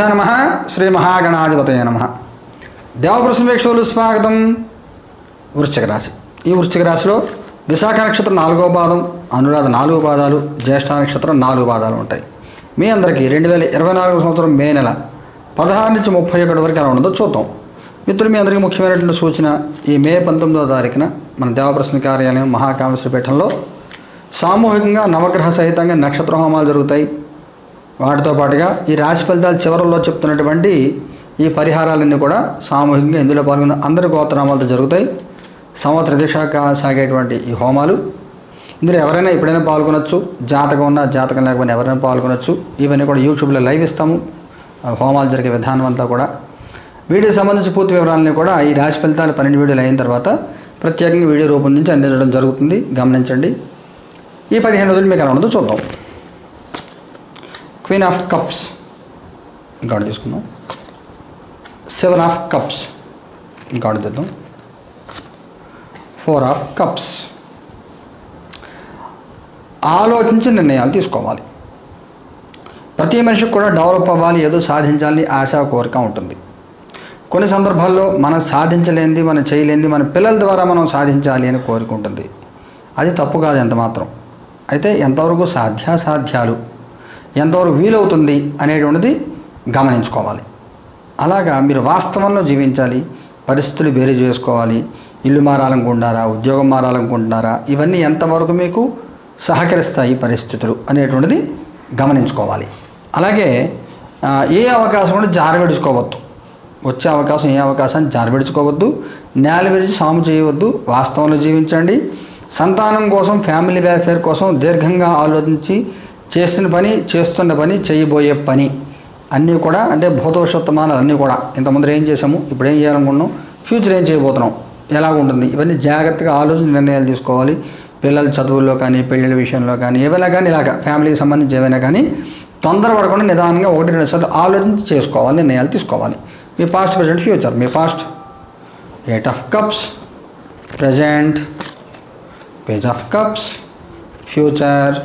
ఓం శ్రీ గురుభ్యో నమ. శ్రీ మహాగణాధిపతయ నమ. దేవప్రసంవేక్షలు స్వాగతం. వృశ్చిక రాశి. ఈ వృశ్చిక రాశిలో విశాఖ నక్షత్రం నాలుగో పాదం అనురాధ నాలుగు పాదాలు జ్యేష్ఠ నక్షత్రం నాలుగు పాదాలు ఉంటాయి. మీ అందరికీ రెండు వేల ఇరవై నాలుగు సంవత్సరం మే నెల పదహారు నుంచి ముప్పై ఒకటి వరకు ఎలా ఉండదో చూద్దాం. మిత్రులు మీ అందరికీ ముఖ్యమైనటువంటి సూచన ఈ మే పంతొమ్మిదవ తారీఖున మన దేవప్రసన్న కార్యాలయం మహాకామేశ్వరపీఠంలో సామూహికంగా నవగ్రహ సహితంగా నక్షత్ర హోమాలు జరుగుతాయి. వాటితో పాటుగా ఈ రాశి ఫలితాలు చివరల్లో చెప్తున్నటువంటి ఈ పరిహారాలన్నీ కూడా సామూహికంగా ఇందులో పాల్గొన్న అందరి గోత్రనామాలతో జరుగుతాయి. సంవత్సర దీక్ష సాగేటువంటి ఈ హోమాలు. ఇందులో ఎవరైనా ఎప్పుడైనా పాల్గొనొచ్చు. జాతకం ఉన్నా జాతకం లేకపోయినా ఎవరైనా పాల్గొనొచ్చు. ఇవన్నీ కూడా యూట్యూబ్లో లైవ్ ఇస్తాము. హోమాలు జరిగే విధానం అంతా కూడా. వీడియో సంబంధించి పూర్తి వివరాలని కూడా ఈ రాశి ఫలితాలు పన్నెండు వీడియోలు అయిన తర్వాత ప్రత్యేకంగా వీడియో రూపొందించి అందించడం జరుగుతుంది. గమనించండి. ఈ పదిహేను రోజులు మీకు ఎలా ఉండదో చూద్దాం. క్వీన్ ఆఫ్ కప్స్ గాడ్ తీసుకుందాం సెవెన్ ఆఫ్ కప్స్ గాడ్ తెద్దాం ఫోర్ ఆఫ్ కప్స్ ఆలోచించి నిర్ణయాలు తీసుకోవాలి. ప్రతి మనిషికి కూడా డెవలప్ అవ్వాలి ఏదో సాధించాలని ఆశ కోరిక ఉంటుంది. కొన్ని సందర్భాల్లో మనం సాధించలేనిది మనం చేయలేనిది మన పిల్లల ద్వారా మనం సాధించాలి అని కోరిక ఉంటుంది. అది తప్పు కాదు ఎంత మాత్రం. అయితే ఎంతవరకు సాధ్యాసాధ్యాలు? ఎంతవరకు వీలవుతుంది అనేటువంటిది గమనించుకోవాలి. అలాగా మీరు వాస్తవంలో జీవించాలి పరిస్థితులు వేరే చేసుకోవాలి ఇల్లు మారాలనుకుంటున్నారా ఉద్యోగం మారాలనుకుంటున్నారా ఇవన్నీ ఎంతవరకు మీకు సహకరిస్తాయి పరిస్థితులు అనేటువంటిది గమనించుకోవాలి. అలాగే ఏ అవకాశం కూడా జారబెడుచుకోవద్దు. వచ్చే అవకాశం ఏ అవకాశాన్ని జారబెడుచుకోవద్దు. నేల విడిచి సాము చేయవద్దు. వాస్తవంలో జీవించండి. సంతానం కోసం ఫ్యామిలీ వెల్ఫేర్ కోసం దీర్ఘంగా ఆలోచించి చేస్తున్న పని చేస్తున్న పని చేయబోయే పని. అన్నీ కూడా అంటే భూతోషోత్తమానాలు అన్నీ కూడా. ఇంతకుముందు ఏం చేసాము ఇప్పుడు ఏం చేయాలనుకున్నాం? ఫ్యూచర్ ఏం చేయబోతున్నాం? ఎలా ఉంటుంది? ఇవన్నీ జాగ్రత్తగా ఆలోచన నిర్ణయాలు తీసుకోవాలి. పిల్లల చదువుల్లో కానీ పెళ్ళిళ్ళ విషయంలో కానీ ఏవైనా కానీ ఇలాగ ఫ్యామిలీకి సంబంధించి ఏవైనా కానీ తొందరపడకుండా నిదానంగా ఒకటి రెండు సార్లు ఆలోచించి చేసుకోవాలి నిర్ణయాలు తీసుకోవాలి. మీ past present future me past eight of cups present page of cups future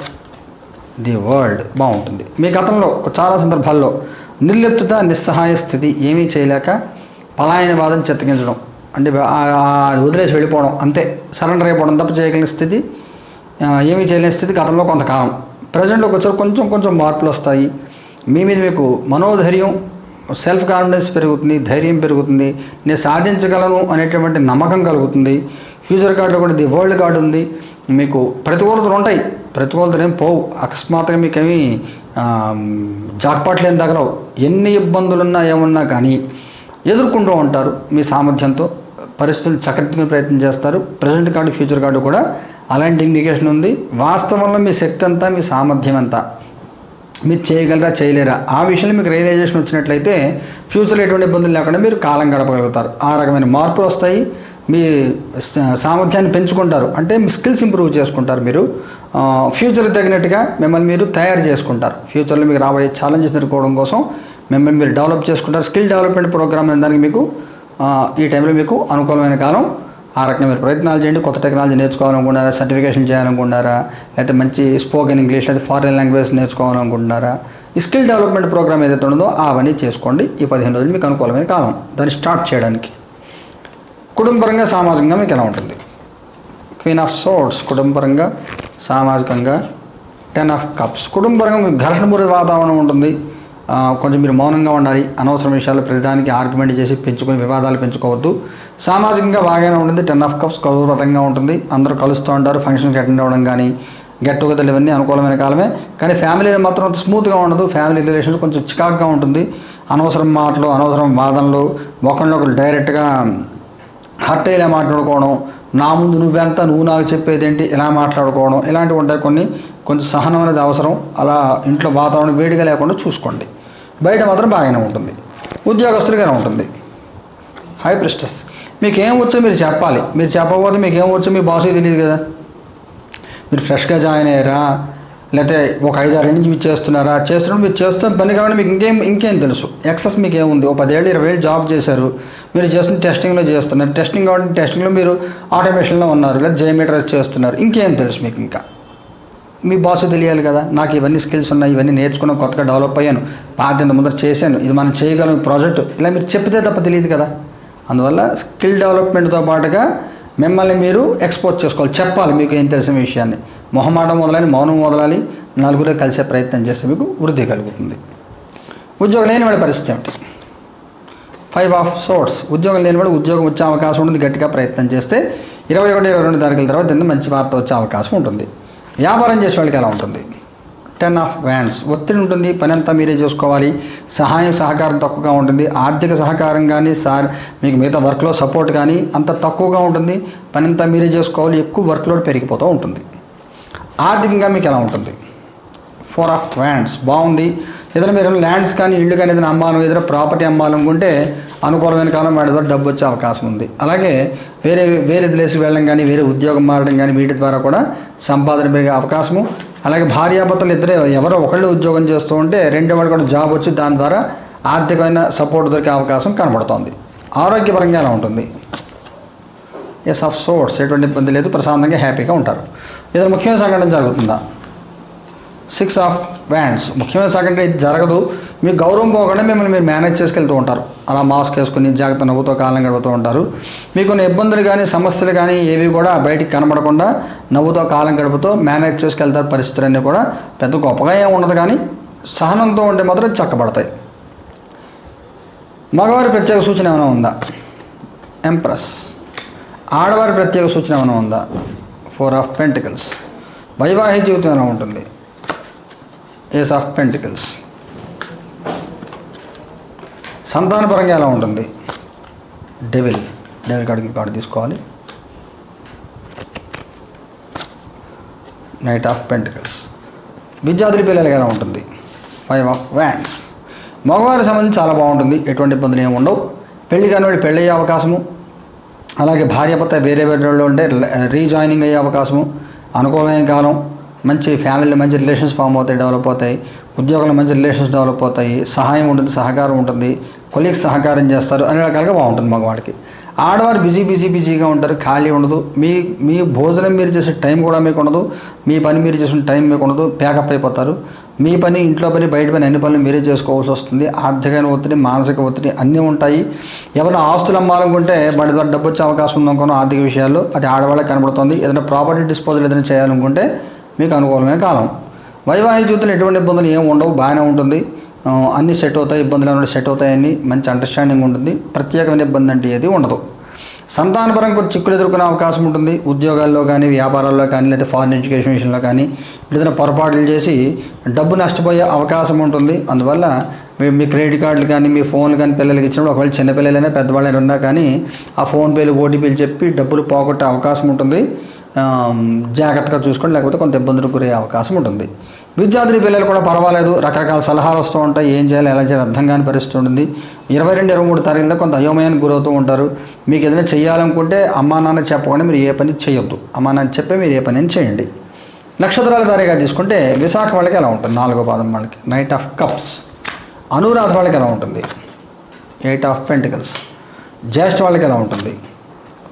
the world బాగుంటుంది. మీ గతంలో చాలా సందర్భాల్లో నిర్లిప్త నిస్సహాయ స్థితి ఏమీ చేయలేక పలాయన బాధను చెత్తగించడం. అంటే వదిలేసి వెళ్ళిపోవడం. అంతే. సరెండర్ అయిపోవడం తప్ప చేయగలిగిన స్థితి ఏమీ చేయలేని స్థితి గతంలో కొంతకాలం. ప్రజెంట్లోకి వచ్చారు కొంచెం కొంచెం మార్పులు వస్తాయి. మీ మీద మీకు మనోధైర్యం సెల్ఫ్ కాన్ఫిడెన్స్ పెరుగుతుంది ధైర్యం పెరుగుతుంది. నేను సాధించగలను అనేటువంటి నమ్మకం కలుగుతుంది. ఫ్యూచర్ కార్డులో కూడా ది వరల్డ్ కార్డు ఉంది. మీకు ప్రతికూలతలు ఉంటాయి. ప్రతికూలతలు ఏం పోవు. అకస్మాత్తుగా మీకేమీ జాక్పాట్లు ఏం తగలవు. ఎన్ని ఇబ్బందులున్నా ఏమున్నా కానీ ఎదుర్కొంటూ ఉంటారు మీ సామర్థ్యంతో. పరిస్థితులు చక్కదిద్దుకునే ప్రయత్నం చేస్తారు. ప్రజెంట్ కార్డు ఫ్యూచర్ కార్డు కూడా అలాంటి ఇండికేషన్ ఉంది. వాస్తవంలో మీ శక్తి అంతా మీ సామర్థ్యం అంతా మీరు చేయగలరా చేయలేరా? ఆ విషయంలో మీకు రియలైజేషన్ వచ్చినట్లయితే ఫ్యూచర్లో ఎటువంటి ఇబ్బందులు లేకుండా మీరు కాలం గడపగలుగుతారు. ఆ రకమైన మార్పులు వస్తాయి. మీ సామర్థ్యాన్ని పెంచుకుంటారు. అంటే మీ స్కిల్స్ ఇంప్రూవ్ చేసుకుంటారు మీరు. ఫ్యూచర్ ఫ్యూచర్కి తగినట్టుగా మిమ్మల్ని మీరు తయారు చేసుకుంటారు. ఫ్యూచర్లో మీకు రాబోయే ఛాలెంజెస్ ఎదుర్కోవడం కోసం మిమ్మల్ని మీరు డెవలప్ చేసుకుంటారు. స్కిల్ డెవలప్మెంట్ ప్రోగ్రామ్ అనే దానికి మీకు ఈ టైంలో మీకు అనుకూలమైన కాలం ఆ రకంగా మీరు ప్రయత్నాలు చేయండి. కొత్త టెక్నాలజీ నేర్చుకోవాలనుకుంటున్నారా? సర్టిఫికేషన్ చేయాలనుకుంటున్నారా? లేకపోతే మంచి స్పోకెన్ ఇంగ్లీష్ లేదా ఫారిన్ లాంగ్వేజ్ నేర్చుకోవాలనుకుంటున్నారా? ఈ స్కిల్ డెవలప్మెంట్ ప్రోగ్రామ్ ఏదైతే ఉందో అవన్నీ చేసుకోండి. ఈ పదిహేను రోజులు మీకు అనుకూలమైన కాలం. దాన్ని స్టార్ట్ చేయడానికి. కుటుంబపరంగా సామాజికంగా మీకు ఎలా ఉంటుంది? క్వీన్ ఆఫ్ సోట్స్ కుటుంబపరంగా సామాజికంగా టెన్ ఆఫ్ కప్స్ కుటుంబపరంగా మీకు ఘర్షణపూరిత వాతావరణం ఉంటుంది. కొంచెం మీరు మౌనంగా ఉండాలి. అనవసరం విషయాలు ప్రతిదానికి ఆర్గ్యుమెంట్ చేసి పెంచుకొని వివాదాలు పెంచుకోవద్దు. సామాజికంగా బాగానే ఉంటుంది. టెన్ ఆఫ్ కప్స్ కౌరవ్రతంగా ఉంటుంది. అందరూ కలుస్తూ ఉంటారు. ఫంక్షన్కి అటెండ్ అవ్వడం కానీ గెట్ టుగెదర్ ఇవన్నీ అనుకూలమైన కాలమే. కానీ ఫ్యామిలీ మాత్రం అంత స్మూత్గా ఉండదు. ఫ్యామిలీ రిలేషన్స్ కొంచెం చికాక్గా ఉంటుంది. అనవసరం మాటలు అనవసరం వాదనలు ఒకరినొకరు డైరెక్ట్గా హర్ట్ ఇలా మాట్లాడుకోవడం నా ముందు నువ్వెంత నువ్వు నాకు చెప్పేదేంటి ఇలా మాట్లాడుకోవడం ఇలాంటివి ఉంటాయి కొన్ని కొంచెం సహనం అనేది అవసరం. అలా ఇంట్లో వాతావరణం వేడిగా లేకుండా చూసుకోండి. బయట మాత్రం బాగానే ఉంటుంది. ఉద్యోగస్తులుగానే ఉంటుంది. హై ప్రిస్టస్ మీకు ఏం వచ్చో మీరు చెప్పాలి. మీరు చెప్పకపోతే మీకు ఏం వచ్చో మీ బాసుకి తెలియదు కదా. మీరు ఫ్రెష్గా జాయిన్ అయ్యారా? లేకపోతే ఒక ఐదు ఆరు నుంచి మీరు చేస్తున్నారా? చేస్తున్నప్పుడు మీరు చేస్తున్న పని కాబట్టి మీకు ఇంకేం ఇంకేం తెలుసు? ఎక్సెస్ మీకు ఏముంది? ఒక పదేళ్ళు ఇరవై ఏళ్ళు జాబ్ చేశారు. మీరు చేస్తున్న టెస్టింగ్లో చేస్తున్నారు. టెస్టింగ్ కాబట్టి టెస్టింగ్లో మీరు ఆటోమేషన్లో ఉన్నారు. లేదా జయమీటర్ చేస్తున్నారు. ఇంకేం తెలుసు మీకు ఇంకా? మీ బాస్ తెలియాలి కదా. నాకు ఇవన్నీ స్కిల్స్ ఉన్నాయి ఇవన్నీ నేర్చుకున్నాను కొత్తగా డెవలప్ అయ్యాను. పాత ఇంత ముందర చేశాను. ఇది మనం చేయగలం ప్రాజెక్ట్ ఇలా మీరు చెప్తే తప్ప తెలియదు కదా. అందువల్ల స్కిల్ డెవలప్మెంట్తో పాటుగా మిమ్మల్ని మీరు ఎక్స్పోజ్ చేసుకోవాలి. చెప్పాలి మీకు ఏం తెలిసిన విషయాన్ని. మొహమాటం మొదలని మౌనం మొదలాలి నలుగురే కలిసే ప్రయత్నం చేస్తే మీకు వృద్ధి కలుగుతుంది. ఉద్యోగం లేని వాడి పరిస్థితి ఏమిటి? ఫైవ్ ఆఫ్ సోర్స్ ఉద్యోగం లేని వాడు ఉద్యోగం వచ్చే అవకాశం ఉంటుంది గట్టిగా ప్రయత్నం చేస్తే ఇరవై ఒకటి ఇరవై రెండు తారీఖుల తర్వాత దీన్ని మంచి వార్త వచ్చే అవకాశం ఉంటుంది. వ్యాపారం చేసే వాళ్ళకి ఎలా ఉంటుంది? టెన్ ఆఫ్ వ్యాండ్స్ ఒత్తిడి ఉంటుంది పని అంతా మీరే చేసుకోవాలి సహాయం సహకారం తక్కువగా ఉంటుంది ఆర్థిక సహకారం కానీ సార్ మీకు మిగతా వర్క్లో సపోర్ట్ కానీ అంత తక్కువగా ఉంటుంది పని అంతా మీరే చేసుకోవాలి ఎక్కువ వర్క్లోడ్ పెరిగిపోతూ ఉంటుంది. ఆర్థికంగా మీకు ఎలా ఉంటుంది? ఫోర్ ఆఫ్ వ్యాండ్స్ బాగుంది. ఏదైనా మీరు ల్యాండ్స్ కానీ ఇల్లు కానీ ఏదైనా అమ్మాలి ఏదైనా ప్రాపర్టీ అమ్మాలనుకుంటే అనుకూలమైన కాలం వాటి ద్వారా డబ్బు వచ్చే అవకాశం ఉంది. అలాగే వేరే వేరే ప్లేస్కి వెళ్ళడం కానీ వేరే ఉద్యోగం మారడం కానీ వీటి ద్వారా కూడా సంపాదన పెరిగే అవకాశము. అలాగే భార్యాభర్తలు ఇద్దరే ఎవరో ఒకళ్ళు ఉద్యోగం చేస్తూ ఉంటే రెండో వాళ్ళు కూడా జాబ్ వచ్చి దాని ద్వారా ఆర్థికమైన సపోర్ట్ దొరికే అవకాశం కనబడుతోంది. ఆరోగ్యపరంగా ఎలా ఉంటుంది? ఎస్ ఆఫ్ సోర్స్ ఎటువంటి ఇబ్బంది లేదు. ప్రశాంతంగా హ్యాపీగా ఉంటారు. ఏదైనా ముఖ్యమైన సంఘటన జరుగుతుందా? సిక్స్ ఆఫ్ వ్యాండ్స్ ముఖ్యమైన సంఘటన ఇది జరగదు. మీకు గౌరవం పోకుండా మిమ్మల్ని మీరు మేనేజ్ చేసుకెళ్తూ ఉంటారు. అలా మాస్క్ వేసుకుని జాగ్రత్త నవ్వుతో కాలం గడుపుతూ ఉంటారు. మీకు ఇబ్బందులు కానీ సమస్యలు కానీ ఏవి కూడా బయటికి కనబడకుండా నవ్వుతో కాలం గడుపుతూ మేనేజ్ చేసుకెళ్తారు పరిస్థితులన్నీ కూడా పెద్ద గొప్పగా ఏమి ఉండదు కానీ సహనంతో ఉంటే మాత్రం చక్కబడతాయి. మగవారి ప్రత్యేక సూచన ఏమైనా ఉందా? ఎంప్రెస్ ఆడవారి ప్రత్యేక సూచన ఏమైనా ఉందా? ఫోర్ ఆఫ్ పెంటికల్స్ వైవాహిక జీవితం ఎలా ఉంటుంది? ఏస్ ఆఫ్ పెంటికల్స్ సంతానపరంగా ఎలా ఉంటుంది? డెవిల్ డెవిల్ కార్డు కార్డు తీసుకోవాలి. నైట్ ఆఫ్ పెంటికల్స్ విద్యార్థుల పిల్లలకి ఎలా ఉంటుంది? ఫైవ్ ఆఫ్ వ్యాండ్స్ మగవారికి సంబంధించి చాలా బాగుంటుంది. ఎటువంటి ఇబ్బందులు ఏమి ఉండవు. పెళ్ళి కాని వాళ్ళు పెళ్ళయ్యే అవకాశము. అలాగే భార్యాభర్త వేరే వేరే వాళ్ళు ఉంటే రీజాయినింగ్ అయ్యే అవకాశము అనుకూలమైన కాలం మంచి ఫ్యామిలీలో మంచి రిలేషన్స్ ఫామ్ అవుతాయి డెవలప్ అవుతాయి ఉద్యోగంలో మంచి రిలేషన్స్ డెవలప్ అవుతాయి సహాయం ఉంటుంది సహకారం ఉంటుంది కొలీగ్స్ సహకారం చేస్తారు అన్ని రకాలుగా బాగుంటుంది మగవాడికి. ఆడవారు బిజీ బిజీ బిజీగా ఉంటారు ఖాళీ ఉండదు మీ మీ భోజనం మీరు చేసే టైం కూడా మీకు ఉండదు మీ పని మీరు చేసిన టైం మీకు ఉండదు ప్యాకప్ అయిపోతారు. మీ పని ఇంట్లో పని బయట పని అన్ని పనులు మీరే చేసుకోవాల్సి వస్తుంది. ఆర్థికమైన ఒత్తిడి మానసిక ఒత్తిడి అన్నీ ఉంటాయి. ఎవరైనా ఆస్తులు అమ్మాలనుకుంటే వాటి ద్వారా డబ్బు వచ్చే అవకాశం ఉందనుకున్న ఆర్థిక విషయాల్లో అది ఆడవాళ్ళకి కనబడుతుంది. ఏదైనా ప్రాపర్టీ డిస్పోజల్ ఏదైనా చేయాలనుకుంటే మీకు అనుకూలమైన కాలం. వైవాహిక జీవితంలో ఎటువంటి ఇబ్బందులు ఏమి ఉండవు బాగానే ఉంటుంది. అన్నీ సెట్ అవుతాయి ఇబ్బందులు ఏమైనా సెట్ అవుతాయని మంచి అండర్స్టాండింగ్ ఉంటుంది. ప్రత్యేకమైన ఇబ్బంది అంటే ఏది ఉండదు. సంతానపరం కొన్ని చిక్కులు ఎదుర్కొనే అవకాశం ఉంటుంది. ఉద్యోగాల్లో కానీ వ్యాపారాల్లో కానీ లేదా ఫారిన్ ఎడ్యుకేషన్ విషయంలో కానీ ఏదైనా పొరపాట్లు చేసి డబ్బు నష్టపోయే అవకాశం ఉంటుంది. అందువల్ల మీ మీ క్రెడిట్ కార్డులు కానీ మీ ఫోన్లు కానీ పిల్లలకి ఇచ్చినప్పుడు ఒకవేళ చిన్నపిల్లలైనా పెద్దవాళ్ళైనా ఉన్నా కానీ ఆ ఫోన్పేలు ఓటీపీలు చెప్పి డబ్బులు పోగొట్టే అవకాశం ఉంటుంది. జాగ్రత్తగా చూసుకోండి. లేకపోతే కొంత ఇబ్బందులకు గురయ్యే అవకాశం ఉంటుంది. విద్యార్థుల పిల్లలు కూడా పర్వాలేదు. రకరకాల సలహాలు వస్తూ ఉంటాయి. ఏం చేయాలి ఎలా చేయాలి అర్థం కాని పరిస్థితి ఉంటుంది. ఇరవై రెండు ఇరవై మూడు తారీఖులో కొంత అయోమయానికి గురవుతూ ఉంటారు. మీకు ఏదైనా చేయాలనుకుంటే అమ్మా నాన్న చెప్పకుండా మీరు ఏ పని చేయొద్దు. అమ్మా నాన్న చెప్పే మీరు ఏ పని అని చేయండి. నక్షత్రాల వారీగా తీసుకుంటే విశాఖ వాళ్ళకి ఎలా ఉంటుంది? నాలుగో పాదం వాళ్ళకి. నైట్ ఆఫ్ కప్స్ అనురాధ వాళ్ళకి ఎలా ఉంటుంది? ఎయిట్ ఆఫ్ పెంటికల్స్ జ్యేష్ఠ వాళ్ళకి ఎలా ఉంటుంది?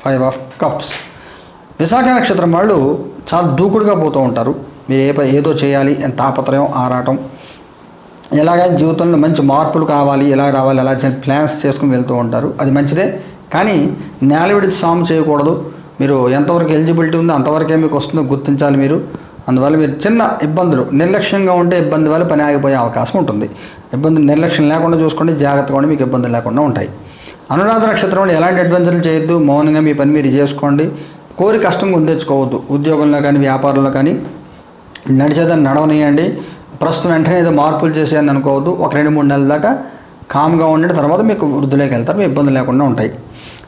ఫైవ్ ఆఫ్ కప్స్ విశాఖ నక్షత్రం వాళ్ళు చాలా దూకుడుగా పోతూ ఉంటారు. మీరు ఏ ఏదో చేయాలి ఎంత తాపత్రయం ఆరాటం. ఎలాగైనా జీవితంలో మంచి మార్పులు కావాలి ఎలా రావాలి ఎలా ప్లాన్స్ చేసుకుని వెళ్తూ ఉంటారు. అది మంచిదే. కానీ నేల విడిచి సాము చేయకూడదు. మీరు ఎంతవరకు ఎలిజిబిలిటీ ఉందో అంతవరకే మీకు వస్తుందో గుర్తించాలి మీరు. అందువల్ల మీరు చిన్న ఇబ్బందులు నిర్లక్ష్యంగా ఉంటే ఇబ్బంది వల్ల పని ఆగిపోయే అవకాశం ఉంటుంది. ఇబ్బంది నిర్లక్ష్యం లేకుండా చూసుకోండి జాగ్రత్తగా ఉండి మీకు ఇబ్బందులు లేకుండా ఉంటాయి. అనురాధ నక్షత్రంలో ఎలాంటి అడ్వెంచర్లు చేయొద్దు. మౌనంగా మీ పని మీరు చేసుకోండి. కోరి కష్టం గుందెచ్చుకోవద్దు ఉద్యోగంలో కానీ వ్యాపారంలో కానీ నడిచేదాన్ని నడవనియండి. ప్రస్తుతం వెంటనే ఏదో మార్పులు చేసేయని అనుకోవద్దు. ఒక రెండు మూడు నెలల దాకా కామ్గా ఉండి తర్వాత మీకు వృద్ధిలోకి వెళ్తారు. మీ ఇబ్బందులు లేకుండా ఉంటాయి.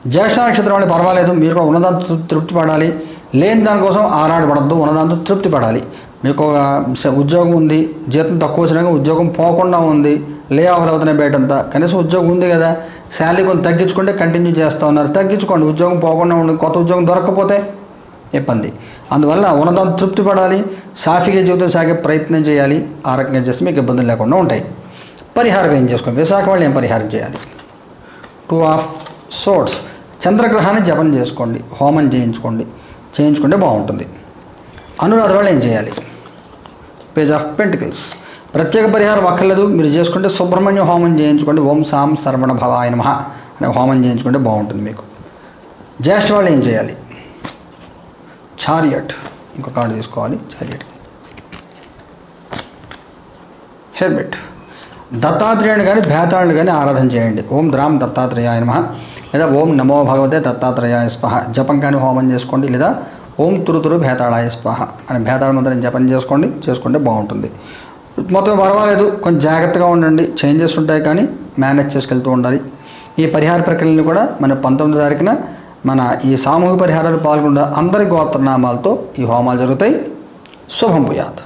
జ్యేష్ఠ నక్షత్రం వాళ్ళు పర్వాలేదు. మీరు కూడా ఉన్నదాంతో తృప్తి పడాలి. లేని దానికోసం ఆరాటపడద్దు. ఉన్నదాంతో తృప్తి పడాలి. మీకు ఒక ఉద్యోగం ఉంది. జీతం తక్కువ వచ్చినాక ఉద్యోగం పోకుండా ఉంది. లే ఆఫర్ అవుతున్నాయి బయటంతా. కనీసం ఉద్యోగం ఉంది కదా. శాలరీ కొంత తగ్గించుకుంటే కంటిన్యూ చేస్తూ ఉన్నారు. తగ్గించుకోండి. ఉద్యోగం పోకుండా ఉండి కొత్త ఉద్యోగం దొరకకపోతే ఇబ్బంది. అందువల్ల ఉన్నదాన్ని తృప్తి పడాలి సాఫీగా జీవితం సాగే ప్రయత్నం చేయాలి ఆ రకంగా చేస్తే మీకు ఇబ్బందులు లేకుండా ఉంటాయి. పరిహారం ఏం చేసుకోండి? విశాఖ వాళ్ళు ఏం పరిహారం చేయాలి? టూ ఆఫ్ సోట్స్ చంద్రగ్రహాన్ని జపం చేసుకోండి హోమం చేయించుకోండి చేయించుకుంటే బాగుంటుంది. అనురాధ వాళ్ళు ఏం చేయాలి? పేజ్ ఆఫ్ పెంటికల్స్ ప్రత్యేక పరిహారం అక్కర్లేదు మీరు చేసుకుంటే సుబ్రహ్మణ్య హోమం చేయించుకోండి ఓం సాం సర్వణ భవాయ నమ అనే హోమం చేయించుకుంటే బాగుంటుంది మీకు. జ్యేష్ఠ వాళ్ళు ఏం చేయాలి? చారియట్. ఇంకో కార్డు తీసుకోవాలి. చారియట్. హెర్బెట్. దత్తాత్రేయుని కానీ భేతాళుని కానీ ఆరాధన చేయండి. ఓం ద్రామ్ దత్తాత్రేయాయ నమ. లేదా ఓం నమో భగవతే దత్తాత్రేయాయ స్పహ జపం కానీ హోమం చేసుకోండి. లేదా ఓం తురుతురు భేతాళాయ స్పహ అని భేతాళ మంత్రం జపం చేసుకోండి. చేసుకుంటే బాగుంటుంది. మొత్తం పర్వాలేదు. కొంచెం జాగ్రత్తగా ఉండండి. చేంజెస్ ఉంటాయి కానీ మేనేజ్ చేసుకెళ్తూ ఉండాలి. ఈ పరిహార ప్రక్రియలను కూడా మన పంతొమ్మిది తారీఖున మన ఈ సామూహిక పరిహారాలు పాల్గొన్న అందరి గోత్రనామాలతో ఈ హోమాలు జరుగుతాయి. శుభం పుయాత్